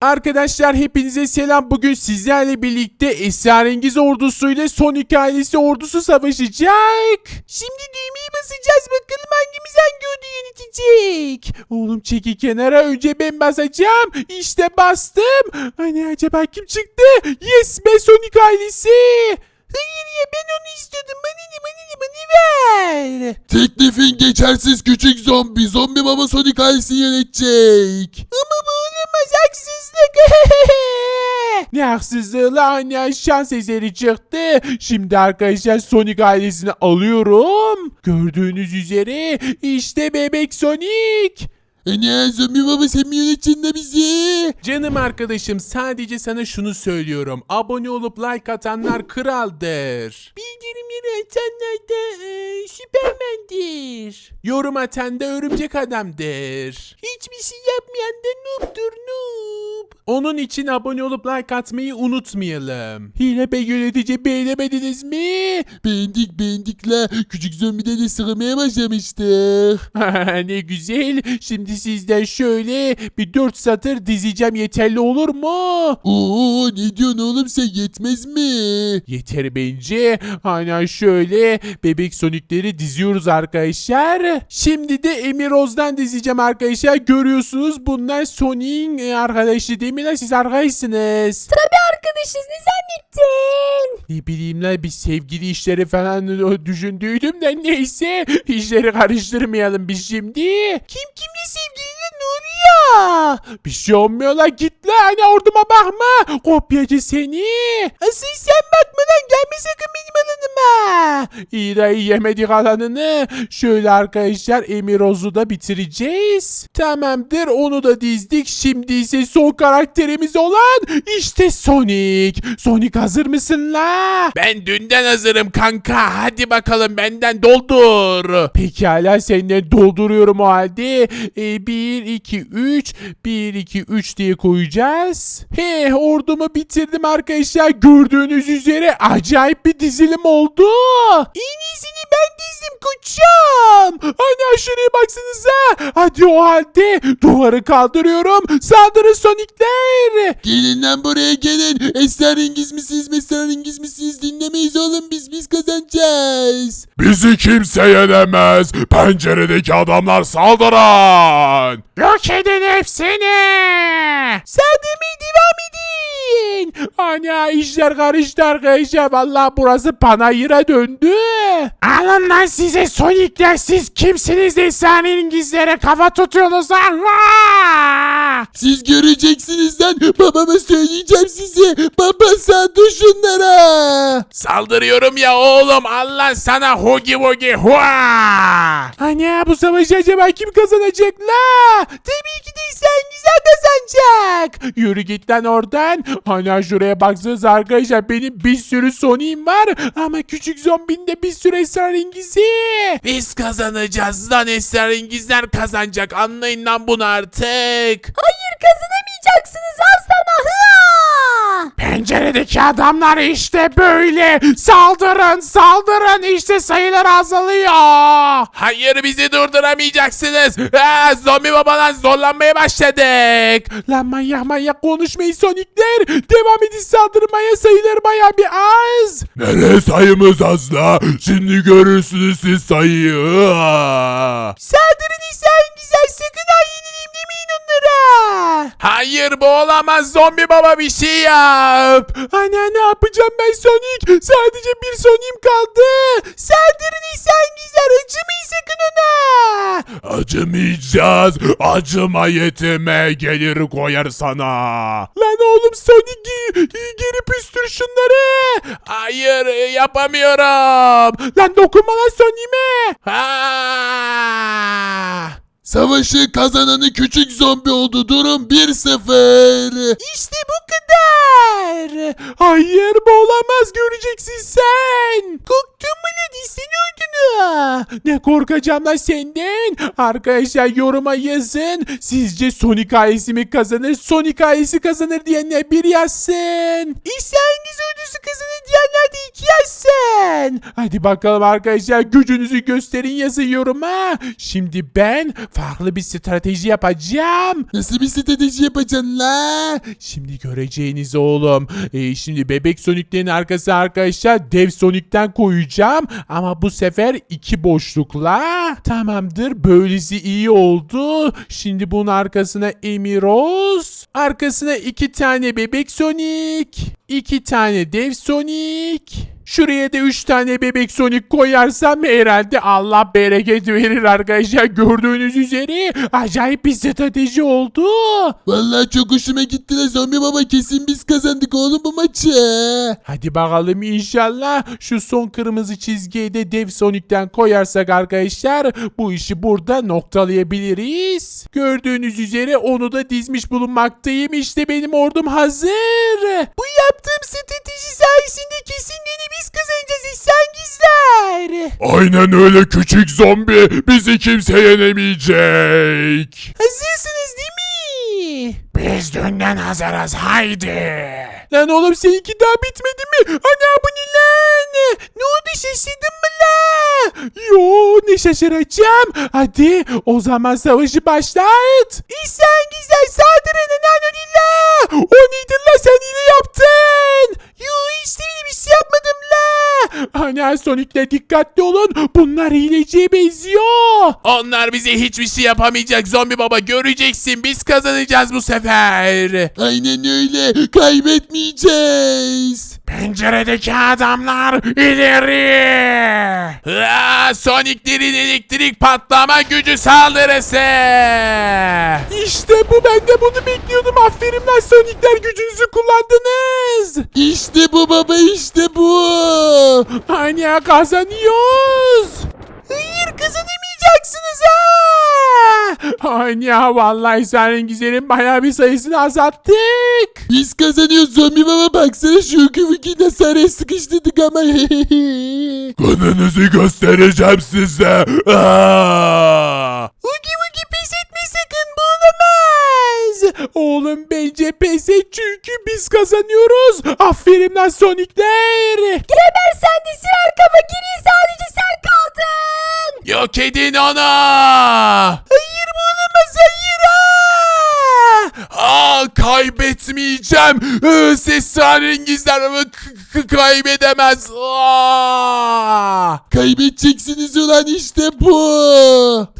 Arkadaşlar hepinize selam. Bugün sizlerle birlikte esrarengiz ordusuyla Sonic ailesi ordusu savaşacak. Şimdi düğmeyi basacağız. Bakalım hangimiz hangi orduyu yönetecek. Oğlum çeki kenara önce ben basacağım. İşte bastım. Hani acaba kim çıktı? Yes be Sonic ailesi. Hayır ya ben onu istiyordum. Bana ne bana ne bana ver. Teklifin geçersiz küçük zombi. Zombi baba Sonic ailesi yönetecek. Ama bu olamaz haksızlık. ne haksızlığı lan ya şans eseri çıktı. Şimdi arkadaşlar Sonic ailesini alıyorum. Gördüğünüz üzere işte bebek Sonic. Ana zombi baba sen mi yöneteceksin bizi? Canım arkadaşım sadece sana şunu söylüyorum. Abone olup like atanlar kraldır. Bildirimleri atanlar da e, süpermendir. Yorum atan da örümcek adamdır. Hiçbir şey yapmayan da noob'dur noob. Onun için abone olup like atmayı unutmayalım. Hile be yönetici beğenemediniz mi? Beğendik beğendik la. Küçük zombide de sığmaya başlamıştık. ne güzel. Şimdi sizden şöyle bir dört satır dizeceğim yeterli olur mu? Oo ne diyorsun oğlum sen yetmez mi? Yeter bence. Aynen şöyle bebek sonikleri diziyoruz arkadaşlar. Şimdi de Emiroz'dan dizeceğim arkadaşlar. Görüyorsunuz bunlar Sonic'in e, arkadaşı değil mi lan? Siz arkadaşsınız. Tabii arkadaşız ne zannettin? Ne bileyim lan bir sevgili işleri falan e, düşündüydüm de neyse. işleri karıştırmayalım biz şimdi. Kim kimle sevgili Bir şey olmuyor lan git lan hani orduma bakma. Kopyacı seni. Asıl sen bakma lan gelme sakın benim alanıma. İyi de iyi yemedik alanını. Şöyle arkadaşlar Emiroz'u da bitireceğiz. Tamamdır onu da dizdik. Şimdi ise son karakterimiz olan işte Sonic. Sonic hazır mısın la? Ben dünden hazırım kanka. Hadi bakalım benden doldur. Pekala senden dolduruyorum o halde. E, 1, 2, 3. 1, 2, 3 diye koyacağız. He ordumu bitirdim arkadaşlar. Gördüğünüz üzere acayip bir dizilim oldu. En iyisini ben dizdim koçum. Hani şuraya baksanıza. Hadi o halde duvarı kaldırıyorum. Saldırın Sonic'ler. Gelin lan buraya gelin. Esrarengiz misiniz mesrarengiz misiniz dinlemeyiz oğlum biz biz kazanacağız. Bizi kimse yenemez. Penceredeki adamlar saldıran. Yok edin hepsini. Saldırmaya devam edin. Ana işler karıştı arkadaşlar. Valla burası panayıra döndü. Alın lan size Sonic'ler. Siz kimsiniz de efsanenin gizlere kafa tutuyorsunuz. Allah. Siz göreceksiniz lan. Babama söyleyeceğim size. Baba saldır şunlara. Saldırıyorum ya oğlum. Allah sana hogi wogi hua. Ana bu savaşı acaba kim kazanacak la? Tabii ki de sen kazanacak. Yürü git lan oradan. Ana şuraya baksanız arkadaşlar benim bir sürü Sonic'im var. Ama küçük zombinde bir sürü esrarengizi. Biz kazanacağız lan esrarengizler kazanacak. Anlayın lan bunu artık. Hayır kazanamayacaksınız al sana. Penceredeki adamlar işte böyle. Saldırın saldırın işte sayılar azalıyor. Hayır bizi durduramayacaksınız. Ha, zombi babadan zorlanmaya başladık. Lan manyak manyak konuşmayın Sonic'ler. Devam edin saldırmaya sayılar baya bir az. Nere sayımız az la? Şimdi görürsünüz siz sayıyı. Saldırın İsa'nın Hayır bu olamaz zombi baba bir şey yap. Ana ne yapacağım ben Sonic? Sadece bir Sonic'im kaldı. Saldırın İsa'nın güzel acımayın sakın ona. Acımayacağız. Acıma yetime gelir koyar sana. Lan oğlum Sonic geri püstür şunları. Hayır yapamıyorum. Lan dokunma lan Sonic'ime. Ha! Savaşı kazananı küçük zombi oldu. Durum 1-0. İşte bu kadar. Hayır bu olamaz göreceksin sen. Korktun mu lan sen öldün Ne korkacağım lan senden? Arkadaşlar yoruma yazın. Sizce Sonic ailesi mi kazanır? Sonic ailesi kazanır diyenler bir yazsın. İhsan Esrarengiz ordusu kızını diyenler de iki yazsın. Hadi bakalım arkadaşlar gücünüzü gösterin yazın yoruma. Şimdi ben farklı bir strateji yapacağım. Nasıl bir strateji yapacaksın la? Şimdi göreceğiniz oğlum. Ee, şimdi bebek soniklerin arkası arkadaşlar dev sonikten koyacağım. Ama bu sefer iki boşlukla. Tamamdır. Böylesi iyi oldu. Şimdi bunun arkasına Emiros. Arkasına iki tane bebek sonik. iki tane dev sonik. Şuraya da 3 tane bebek sonik koyarsam herhalde Allah bereket verir arkadaşlar. Gördüğünüz üzere acayip bir strateji oldu. Vallahi çok hoşuma gitti la zombi baba kesin biz kazandık oğlum bu maçı. Hadi bakalım inşallah şu son kırmızı çizgiye de dev Sonic'ten koyarsak arkadaşlar bu işi burada noktalayabiliriz. Gördüğünüz üzere onu da dizmiş bulunmaktayım. İşte benim ordum hazır. Bu yaptığım strateji sayesinde kesin gene biz kazanacağız İhsangizler. Aynen öyle küçük zombi. Bizi kimse yenemeyecek. Hazırsınız değil mi? Biz dünden hazırız haydi. Lan oğlum seninki daha bitmedi mi? Ana bu ne lan? Ne oldu şaşırdın mı la? Yo ne şaşıracağım. Hadi o zaman savaşı başlat. İhsan güzel saldırın ananilla. O nedir la sen yine yaptın. Yo işte bir şey yapmadım la. Ana Sonic'le dikkatli olun. Bunlar hileciye benziyor. Onlar bize hiçbir şey yapamayacak zombi baba göreceksin. Biz kazanacağız bu sefer. Aynen öyle kaybetmeyeceğiz. Penceredeki adamlar ileri. Aa, Sonic'lerin elektrik patlama gücü saldırısı. İşte bu ben de bunu bekliyordum. Aferin lan Sonic'ler gücünüzü kullandınız. İşte bu baba işte bu. Anya kazanıyoruz. Hayır kazanamayacaksınız ha. Anya vallahi senin güzelin bayağı bir sayısını azalttık. Biz kazanıyoruz zombi baba baksana şu hükümeki de saraya sıkıştırdık ama. Gününüzü göstereceğim size. Aa! Ugi Ugi pes etme sakın bu olamaz. Oğlum bence pes et çünkü biz kazanıyoruz. Aferin lan Sonic'ler. Geber sen de sirer kafa geriye sadece sen kaldın. Yok edin olamaz hayır. Aa, kaybetmeyeceğim. Ses rengizler kaybedemez. Aa. Kaybedeceksiniz ulan işte bu.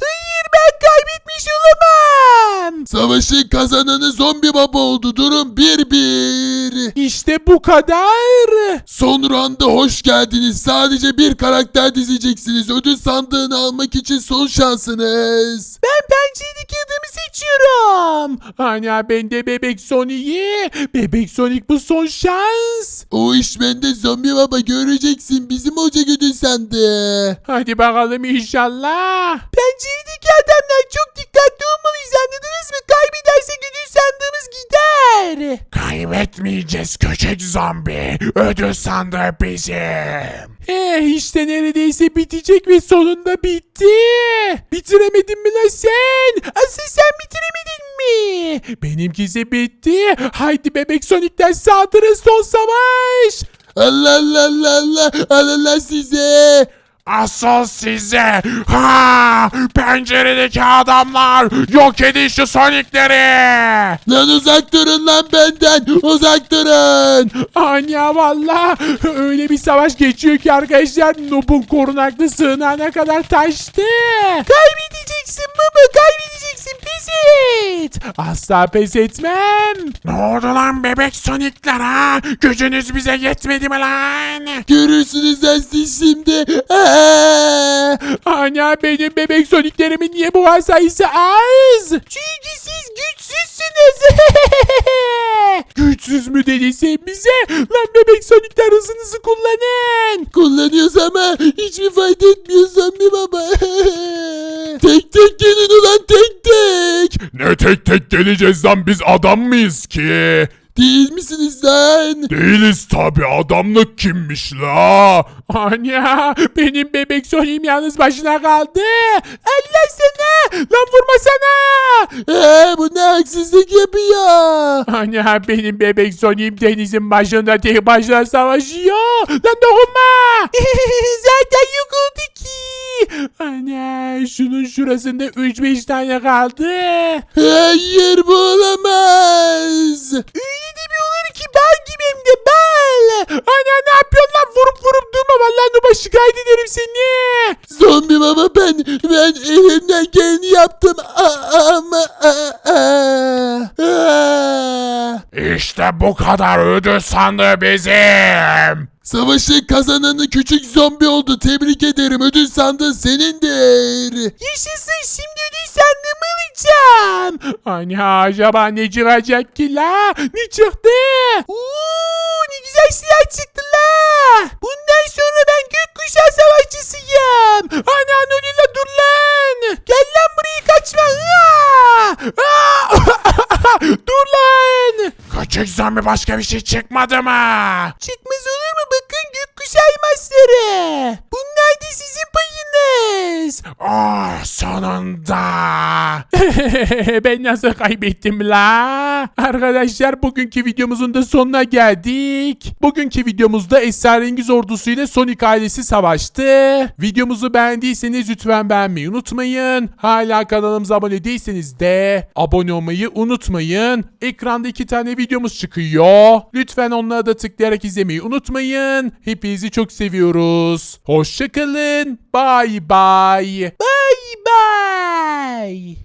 Hayır ben kaybetmiş olamam. Savaşı kazananı zombi baba oldu. Durum 1-1. İşte bu kadar. Son rounda hoş geldiniz. Sadece bir karakter dizeceksiniz. Ödül sandığını almak için son şansınız. Ben penceredeki adamı seçiyorum. Ana ben de Bebek Sonic'i. Bebek Sonic bu son şans. O iş bende zombi baba göreceksin. Bizim hoca ödül sandı. Hadi bakalım inşallah. Penceredeki adamlar çok dikkatli olmalıyız anladınız mı? Kaybedersek ödül sandığımız gider. Kaybetmeyeceğiz küçük zombi. Ödül sandığı bizim. Eh işte neredeyse bitecek ve sonunda bitti. Bitiremedin mi lan sen? Asıl sen bitiremedin mi? Benimkisi bitti. Haydi bebek Sonic'ten saldırın son savaş. Allah Allah Allah Allah Allah size. Asıl size. Ha! Penceredeki adamlar. Yok edin şu Sonic'leri. Lan uzak durun lan benden. Uzak durun. Anya valla öyle bir savaş geçiyor ki arkadaşlar Nub'un korunaklı sığınağına kadar taştı. Kaybedeceksin baba kaybedeceksin et. Asla pes etmem. Ne oldu lan bebek sonikler ha? Gücünüz bize yetmedi mi lan? Görürsünüz lan siz şimdi. Aa! Anya benim bebek soniklerimin niye bu var sayısı az? Çünkü siz güçsüzsünüz. Güçsüz mü dedin sen bize? Lan bebek sonikler hızınızı kullanın. Kullanıyoruz ama hiçbir fayda etmiyor zombi baba. tek tek gelin ulan tek tek. Tek geleceğiz lan biz adam mıyız ki? Değil misiniz lan? Değiliz tabi adamlık kimmiş la? Ana benim bebek Sony'im yalnız başına kaldı. Allah sana lan vurmasana. Ee, bu ne haksızlık yapıyor? Ana benim bebek Sony'im denizin başında tek başına savaşıyor. Lan dokunma. Zaten yok oldu ki. Ana şunun şurasında 3-5 tane kaldı. Hayır bu olamaz. Öyle de bir olur ki bal gibi hem de bal. Ana ne yapıyorsun lan vurup vurup durma vallahi Nuba şikayet ederim seni. Zombi baba ben ben elimden geleni yaptım ama İşte bu kadar ödül sandığı bizim. Savaşı kazananı küçük zombi oldu. Tebrik ederim. Ödül sandığı senindir. Yaşasın şimdi ödül sandığımı alacağım. Ana acaba ne çıkacak ki la? Ne çıktı? Oo, ne güzel silah çıktı la. Bundan sonra ben gökkuşağı savaşçısıyım. Ana Nurilla dur lan. Gel lan buraya kaçma. Aa! Aa! dur lan. Küçük zombi başka bir şey çıkmadı mı? Çıkmaz olur mu? Bakın gökkuşağı da sizin payınız. Oh sonunda. ben nasıl kaybettim la? Arkadaşlar bugünkü videomuzun da sonuna geldik. Bugünkü videomuzda Esrarengiz ordusuyla Sonic ailesi savaştı. Videomuzu beğendiyseniz lütfen beğenmeyi unutmayın. Hala kanalımıza abone değilseniz de abone olmayı unutmayın. Ekranda iki tane videomuz çıkıyor. Lütfen onlara da tıklayarak izlemeyi unutmayın. Hepinizi çok seviyoruz. Hoşçakalın. Bye bye. Bye bye.